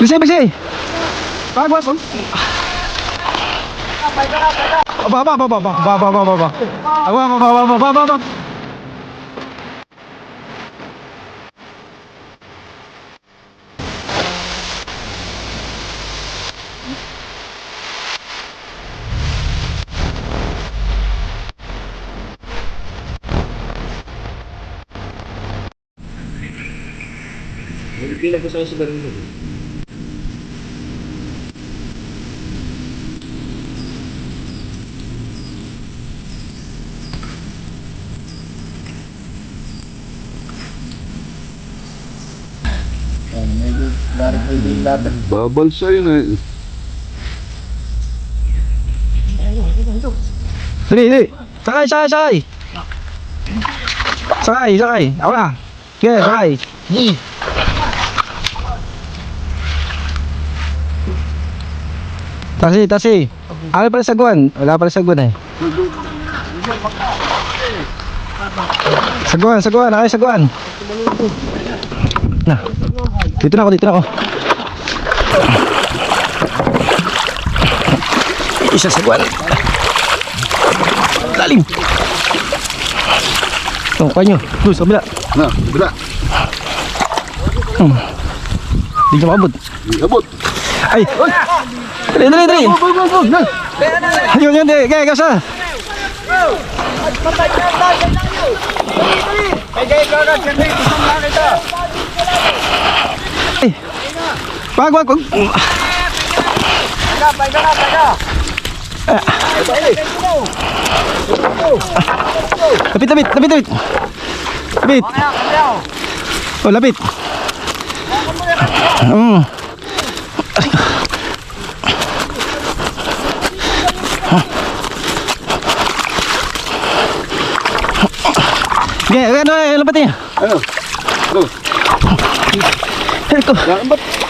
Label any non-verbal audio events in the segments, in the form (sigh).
Bisay, bisay. Pagwa po. Aba, aba, aba, aba, aba, aba, aba, aba. Awa, aba, aba, aba, aba, aba. Hindi pinag-usapan sa barangay. Parang may din natin. Babal sa'yo na eh. Dali, dali. Sakay, sakay, sakay. Sakay, sakay. Ako na. Sige, sakay. Ni. Tasi, tasi. Ano pala sa guwan? Wala pala sa guwan eh. Sa guwan, sa guwan. Ay, sa guwan. Na. Dito na ako, dito na ako. Isa saguan. Lalim. Oh, kanyo. Doon sa kabila. Na, bila. Hindi niya maabot. Abot. Ay! Dali, dali, dali! Ayun, yun, di. Kaya, kasa. Ay! Wag, wag, wag. Lapit, lapit, lapit, lapit. Lapit. Oh, lapit. Mm. Okay, ano, ano, lapit niya. Ano? Ano? Ano ko?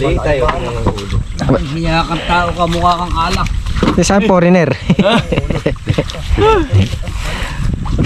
Dali tayo. Hiya kang tao ka, mukha kang alak. Kasamang foreigner. (laughs)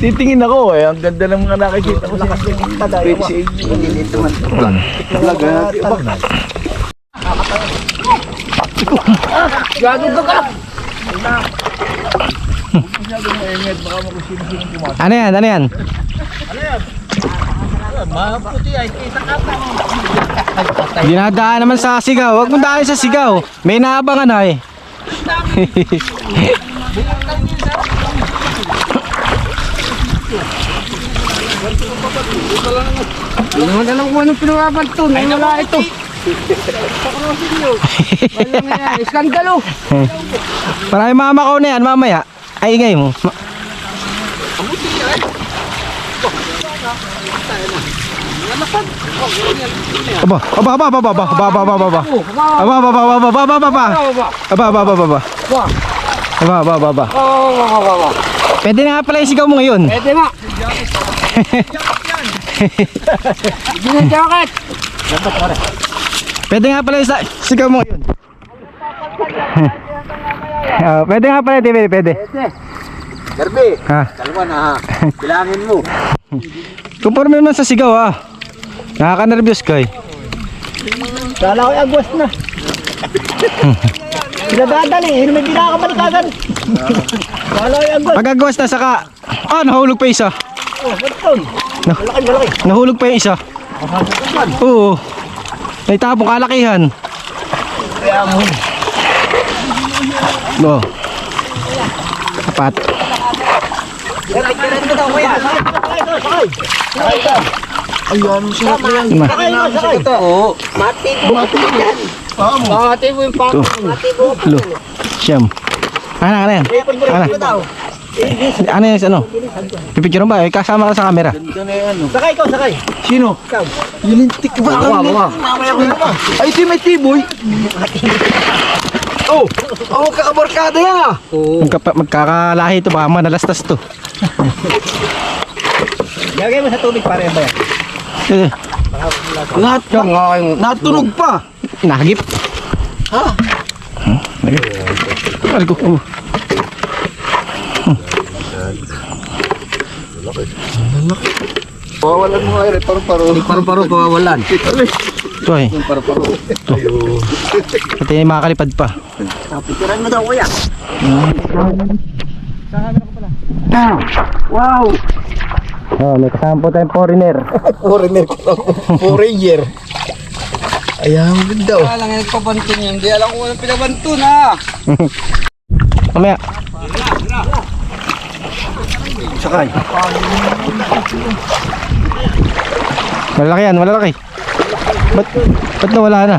Titingin ako eh. Ang ganda ng mga nakikita ko sa kadayo. Talaga. Gago ka ka! Ano yan? Ano yan? Maputi ay kita ka pa. (laughs) Dinadaan naman sa sigaw. Huwag mong daan sa sigaw. May naabangan na eh. Hindi naman alam kung anong pinuwapan to. Nang wala ito. Iskandalo. (laughs) Marami mamakaw na yan mamaya. Ay, ingay mo. Ma- Aba, aba, aba, aba, aba, aba, aba, aba, aba, aba. Aba, aba, aba, aba, aba, aba, aba, aba. Aba, aba, aba, aba. Aba, aba. Pwede na nga pala yung sigaw mo ngayon. Pwede nga. Ginajakit. Pwede nga pala yung sigaw mo ngayon. Ah, pwede nga pala, di pwede, pwede. Garbi, Ha, dalawa na ha. Bilangin mo. conforme naman sa sigaw ah. Nakaka-nervyos ka eh. Kala ko agwas na. Pinadadali. Hindi may pinakamalikagan. Kala ko agwas. Pagagawas na saka, ah, nahulog pa isa. Oh, ba't to? Nah- Malaki, malaki. Nahulog pa yung isa. Oo. Naitapong kalakihan. Kaya mo. Oo. Apat. Ito daw, kuya. Sakay, Ayan, sarap na yan. Sakay na, sakay. Oo. Mati po. Mati po yan. Mati po yung pangko. Mati po. Lo. Siyam. Ano na yan? Ano? Ano yan? Ano? Pipicture ba? Kasama ka sa camera. Sakay ka, sakay. Sino? Ikaw. Yilintik ba? Ako, ako. Ay, si may tiboy. Oh, oh, kaabarkada yan ah. Oh. Magkakalahi ito ba? Manalastas to. (laughs) Lagay mo sa tubig pare ba yan? Eh, Nat natunog pa! nahagip. Ha? Nahagip. Aray ko. Oh. Pawalan mo nga rin, paro-paro. Paro-paro pawawalan. Ito ay. Paro-paro. Pati yung makakalipad pa. Picturean mo daw kuya. Oh, may kasama po tayong foreigner. (laughs) Foreigner ko lang. Foreigner. Ayan, ang ganda oh. Wala nga nagpabanto niya. Hindi alam kung anong pinabanto na. (laughs) Mamaya. Sakay. Malalaki yan, malalaki. Ba't, ba't nawala na?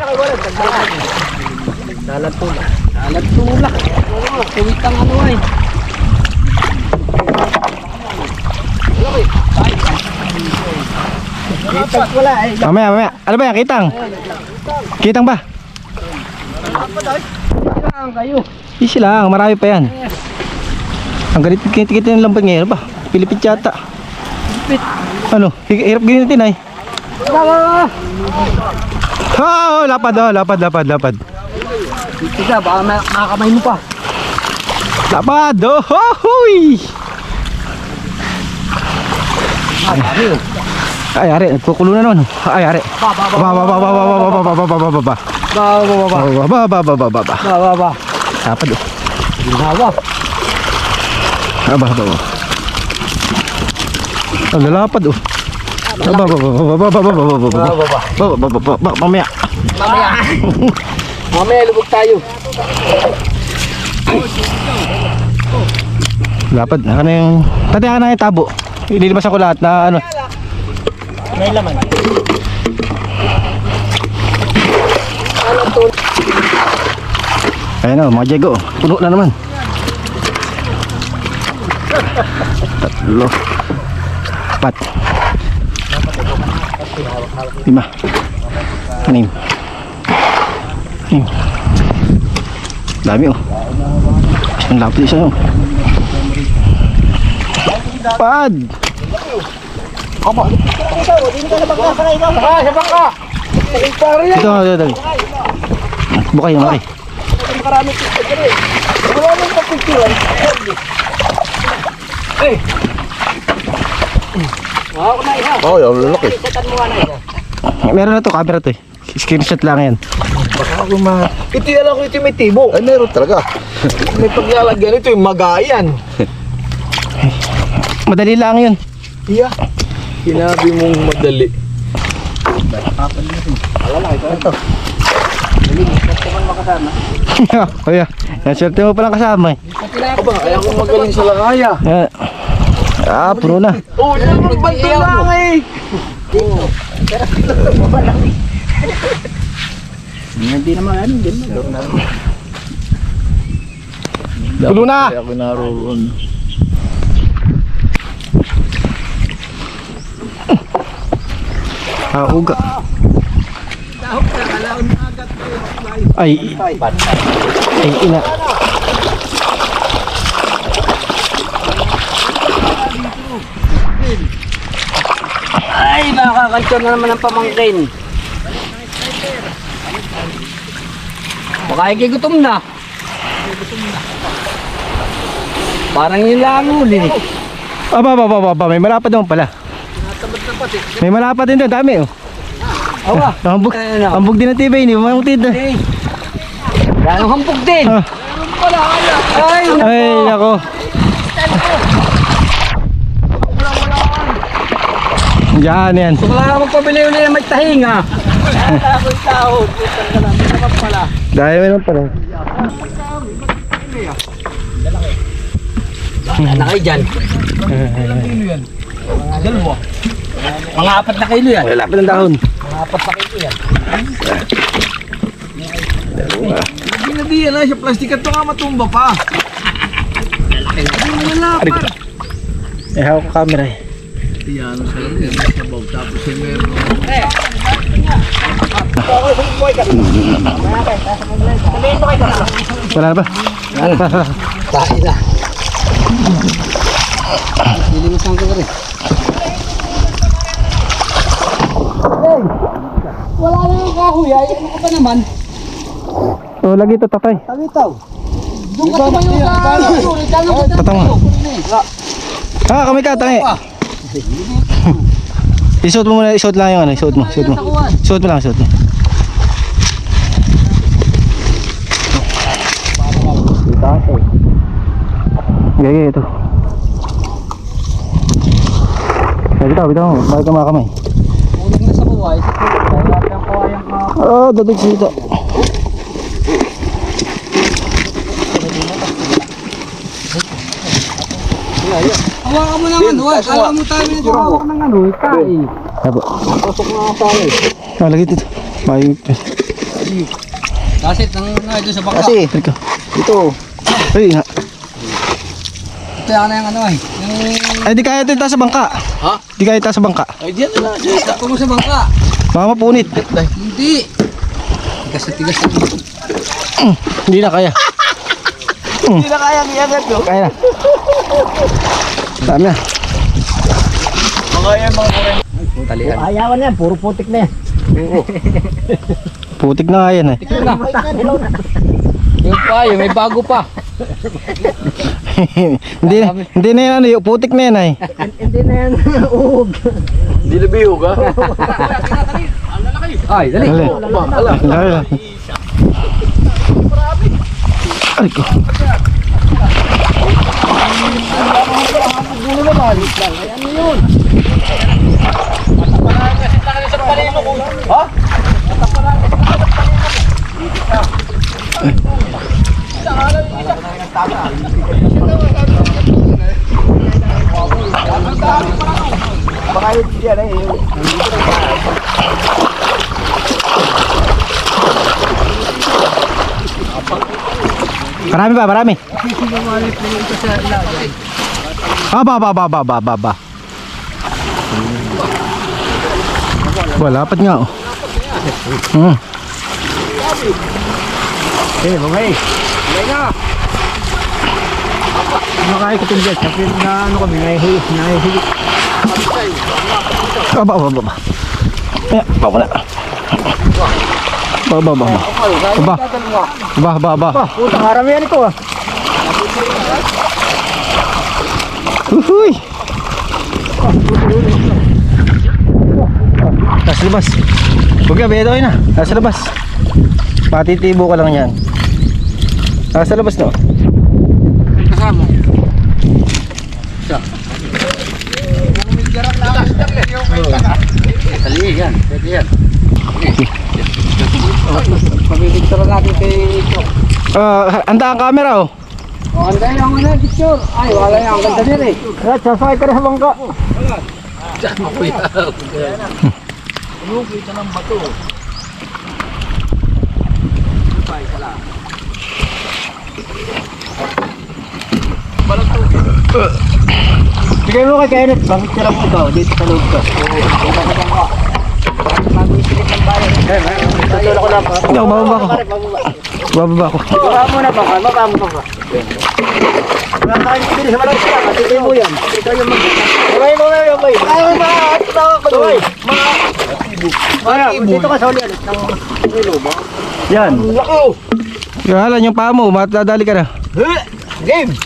Dalat tulak. Dalat tulak. Tuwit ang ano ay. Kitag wala eh. Mamaya, mamaya. Ano ba yan? Kitang? Kitang ba? Kailangan kayo. Easy lang, marami pa yan. Ang galit kinitikita yung lambat ngayon ba? Pilipit yata. Ano? Hi- Hirap ginitin ay. Ha, oh, lapad oh, lapad, lapad, lapad. Tika, baka ma- makakamay mo pa. Lapad, oh, ho, huy! Ay, ari, nagkukulo na naman. Ay, ari. Ba, ba, ba, ba, ba, ba, ba, ba, ba, ba, ba, ba, ba, ba, ba. Baba, baba, Ba, ba, ba, ba, ba, ba, ba. baba, baba. Lapad oh. Ginawa. Ah, ba, ba, ba. Ang lalapad oh. Ba, ba, ba, ba, ba, ba, ba, ba, ba, ba, ba, ba, ba, ba, ba, ba, ba, ba, mamaya. Mamaya. Mamaya lubog tayo. Naka na yung... Tati, naka na yung tabo. Ililibasan ko lahat na ano. May laman. Ayan o, mga Diego. Puno na naman. Tatlo. Apat. Lima. Anim. Anim. Dami oh. Ang lapit isa oh. Pad! Ito, ito, ito. Bukay, bukay. Oh, yung lalaki. Meron na to, camera to eh. Screenshot lang yan. Ako ma... Ito yan ako ito may tibo. Ay, meron talaga. May paglalagyan ito yung magayan. Madali lang yun. Iya. Sinabi mong madali. (laughs) Kuya, yan swerte mo palang kasama eh. Aba, kaya ko magaling sa lakaya. Yan. Ah, puro na. Oh, yan ang banto lang eh. Hindi naman ano, hindi Puno na! Kaya ko naroon. Ah, uga. Ay, ay, ina. Ay, nakakantyo na naman ang pamangkin. Baka ikigutom na. Parang yun lang. Aba, aba, aba, aba, may malapad naman pala. May malapad din doon, dami oh. Awa. Hambog, hambog din ang TV, hindi mamutid na. Gano'ng hambog din. Ah. Ay, nako. Ay, nako. Diyan yan. Kung wala naman pabili ulit na may tahinga. Ako'y tao. May naman pala. Dahil may naman pala. Lalaki. Lalaki dyan. Eh, eh, eh. Ilang kilo yan? Dalawa. Mga apat na kilo yan. Malapad ng dahon. Mga apat na kilo yan. Hindi na di yan ah, sa plastic at nga matumba pa. Hindi mo nalapan. Eh, hawak ko camera eh. Yan, sa sabaw. Tapos yung meron. Wala na ba? Tahi na. (laughs) Lilimusan ko rin. Wala na yung kahoy ay. Ano ka pa naman? Oh, lagi ito tatay. Talitaw. Doon ka tumayo sa kahoy. Kano ka Tatang mo. Ah, kami ka, tangi. (laughs) Isuot mo muna, isuot lang yung ano, isuot mo, isuot mo. Isuot mo lang, isuot mo. Gagi, ito. Bitaw, bitaw mo. Bakit ka mga kamay? Uling na sa buhay. Sa. Kaya Oh, dadig sa ito. Hawakan mo naman. Huwag. Kala mo tayo na hawak ng ano. Kai. Apo. Pasok na ako ano. Ah, lagi dito. Bayo. Kasit ng ano doon sa baka. Kasi, ito. Ito. Ay, ha. Ito yan na yung ano ay. Yung Ay, di kaya ito sa bangka. Ha? Di kaya itaas sa bangka. Ay, diyan na. Na. Ako mo sa bangka. Baka mapunit. Hindi. Tigas na tigas na. Hindi na kaya. Hindi na kaya niya agad, no? Kaya na. Dami na. Mga yan, mga kureng. Talian. Ayawan yan, puro putik na yan. Putik na nga yan eh. Tignan na. Yung pa, yung may bago pa. Hindi na, hindi na yan ano, yung putik na yan ay. Hindi na yan (laughs) uhog. Hindi na bihog, ha? (laughs) Ay, dali. Dali. Dali. Ay ko. Marami ba? Marami? Aba, ba, ba, ba, ba, ba, ba. Wala, pat nga oh. Hmm. Eh, bumay. Makakain ko dyan. Kasi na ano kami, nahihigit, nahihigit. Aba, ba, ba, ba. Eh, ba, wala. Ba, ba, ba, ba. Ba, ba, ba, ba. Puta, haramihan ito ah. Uhuy! Nasa labas. Huwag ka, bedo na. Nasa labas. Matitibo ka lang yan. Nasa labas no. Kasama. Dali yan. Pwede yan. Pabibigtara natin kay Chok. Ah, handa ang camera oh. Oh, ang dahil ang ano, picture. Ay, wala yan. Ang ganda din eh. Kaya, sasakay ka na sa bangka. Bigay mo kay Kenneth, bakit ka lang ikaw dito sa loob ka? Tutulak ko lang. Ako bababa ako. Bababa ako. Baba mo na baka, baba mo. Ikaw ba? Yan. Oh. Yung paa mo, matadali ka na. Game!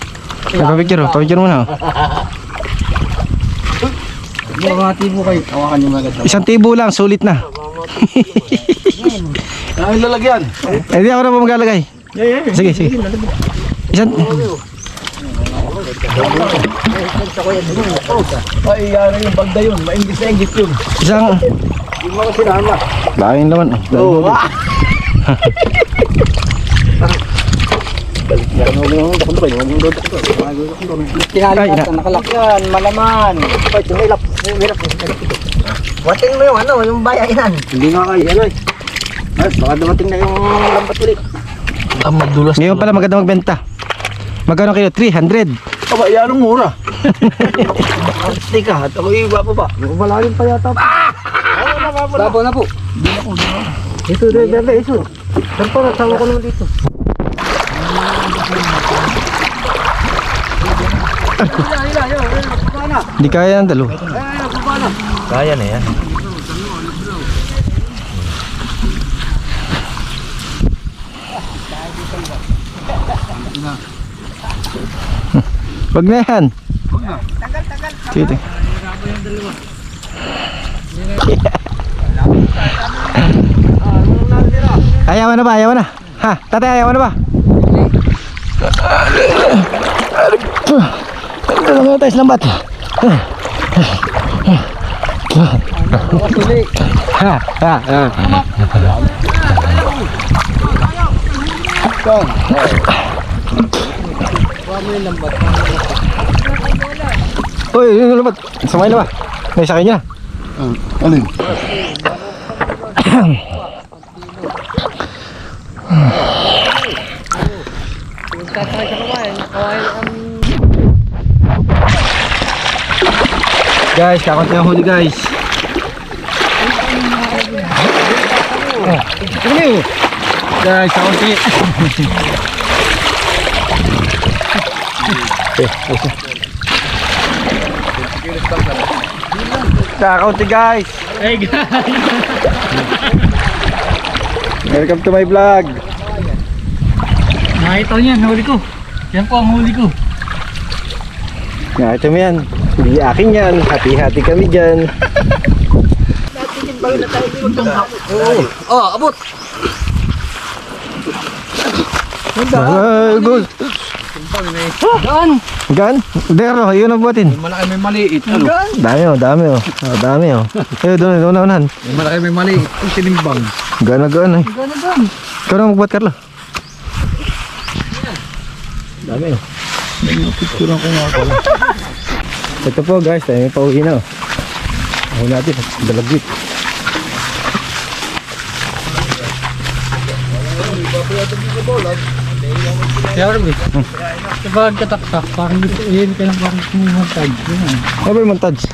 Papicture oh, papicture mo na oh. Mga tibo kayo. Hawakan nyo maganda. Isang tibo lang, sulit na. Ang lalagyan. Eh, di ako na pa maglalagay. Sige, sige. Isang... Ay, yan yung bagda yun. Maingis na ingis yun. Isang... Mo ko sinama. Laking laman eh. Oo, (laughs) ah! Tinali Ay, na- natin. Nakalak. Yan, malaman. Ay, tumilap. Tumilap. Watin mo yung ano, yung bayayan. Hindi nga kayo, ano eh. Ay, baka dumating na yung lambat ulit. Ang madulas. Ngayon pala maganda magbenta. Magkano kayo? 300. Aba, yan ang mura. Teka, at ako yung guwapo ba? Malalim pa yata. Bravo na po. Ito, dito, dito, ito. Saan pa, nasama ko naman dito. Hindi kaya ng dalawa. Kaya na yan. Wag na yan. Sige. Ayaw na ba? Ayaw na. Ha? Tatay, ayaw na ba? Nga tayo sa lambat? Ha, ha, ha. Uy, yung lambat. Samay na ba? May sakay niya. Alin? Guys, kakunti ang huli guys. Oh, Guys, kakunti. Kakaunti guys. Hey guys! Welcome to my vlog. Nakita niyo yan, huli ko. Yan po ang huli ko. Nakita mo yan. Hindi akin yan. Hati-hati kami dyan. Oh, abot. Ah, good. Gaan! Gan? Dero, yun ang buhatin. Malaki may maliit. Ano? Dami oh, dami oh. Oh, dami oh. Ayun, doon, doon, unahan. May malaki may maliit. Ang tinimbang. Gana, gana eh. Ikaw na magbuhat, Carlo. Dami oh. Picturean ko nga pala. Ito po guys, tayo may pauwi na oh. Ako natin, rin eh. Kapag kataktak, parang dito, yun ka lang parang kumumantag. Ano ba yung montage?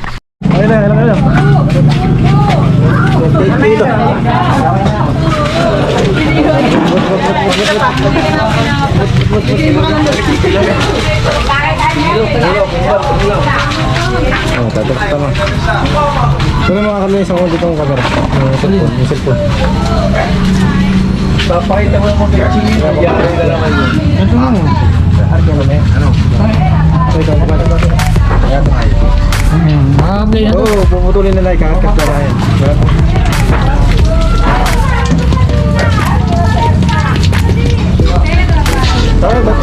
Ayun na, ayun na, ayun na. Dito. Oh, tatapos tama. Pero mga kami isang kundi itong camera. Yung cellphone, yung cellphone. Papakita mo mo kay Chili. Yari na naman yun. Ito na mo. Ano? Ito, ito, ito, ito. Makaplay na to. Oo, puputulin nila ikakat ka na yan. Tara, ba't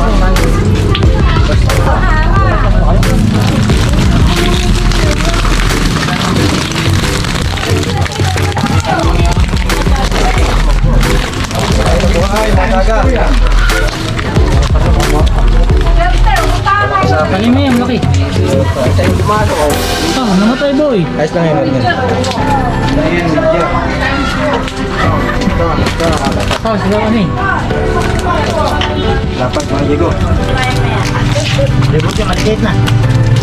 Kanina Ayos lang yun. yun. Ah, sila ano eh. Dapat mga Diego.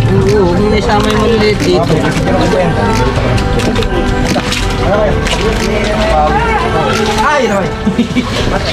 Oo, huwag mo na isama yung maliliit dito. Ay, naman.